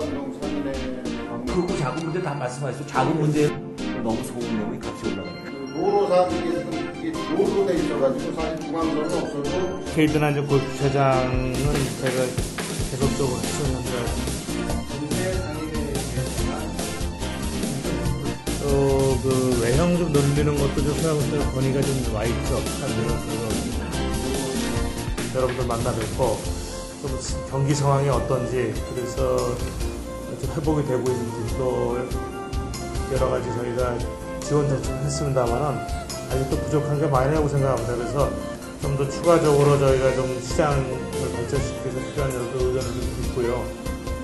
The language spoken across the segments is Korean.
감정 방법. 크고 작은 문제 다 말씀하셨죠. 작은 문제 너무 소금내면 값이 올라가니까. 그 도로상 이게 도로로 돼 있어가지고 사실 중앙선은 없어도 케이드나 이제 골프차장은 제가 계속적으로 했었는데 어, 그 외형 좀 늘리는 것도 좀 생각보다 건의가 좀 와 있죠. 그래서 여러분들 만나 뵙고 좀 경기 상황이 어떤지 그래서 좀 회복이 되고 있는지 또 여러 가지 저희가 지원 조치를 했습니다만은 아직도 부족한 게 많이라고 생각합니다. 그래서 좀 더 추가적으로 저희가 좀 시장을 발전시키기 위해서 필요한 여러 의견을 좀 듣고요.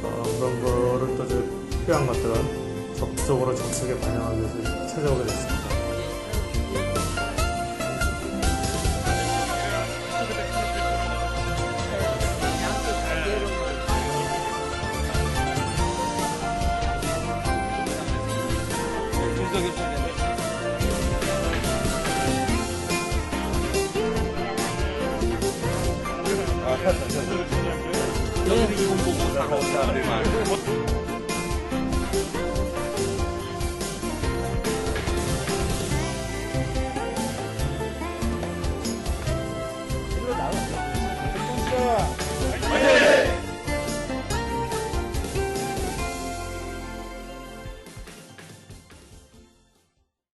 어, 그런 거를 또저 필요한 것들은 적극적으로 정책에 반영하기 위해서 찾아오게 됐습니다. 여기 이공 보고 나가고 사람들이 많아요.